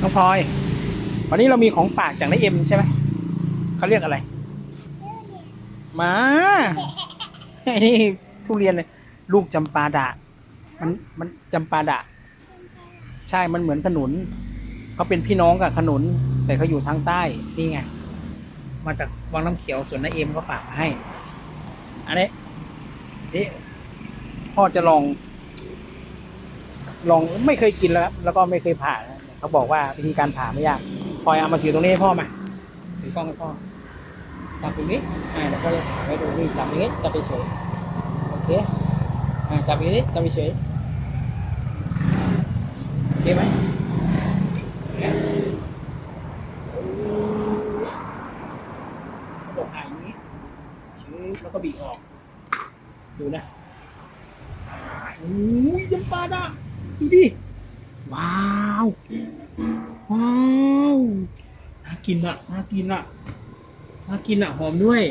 น้องพลอย วันนี้เรามีของฝากจากนายเอ็มใช่ไหมเขาเรียกอะไรมาไอ้นี่ทุเรียนเลยลูกจำปาดะ มันมันจำปาดะ ใช่มันเหมือนขนุนเขาเป็นพี่น้องกับขนุน แต่เขาอยู่ทางใต้นี่ไงมาจากวังน้ำเขียวส่วนนายเอ็มเขาฝากมาให้ อันนี้นี่พ่อจะลอง ลองไม่เคยกินแล้วครับแล้วก็ไม่เคยผ่าน เขาบอกว่าวิธีการผ่าไม่ยากพลอยเอามาถือตรงนี้ให้พ่อมาถือกล้องให้พ่อจับตรงนี้อ่าแล้วก็จะถ่ายไว้ดูนี่จับอย่างนี้จับไปเฉยโอเคอ่าจับอย่างนี้จับไปเฉยโอเคไหมบอกถ่าอย่างนี้ชื้อแล้วก็บีบออก ดูนะโอ้ยจำปาดะดูดิว้าว ว้าวน่ากินอะน่ากินอะน่ากินอะหอมด้วย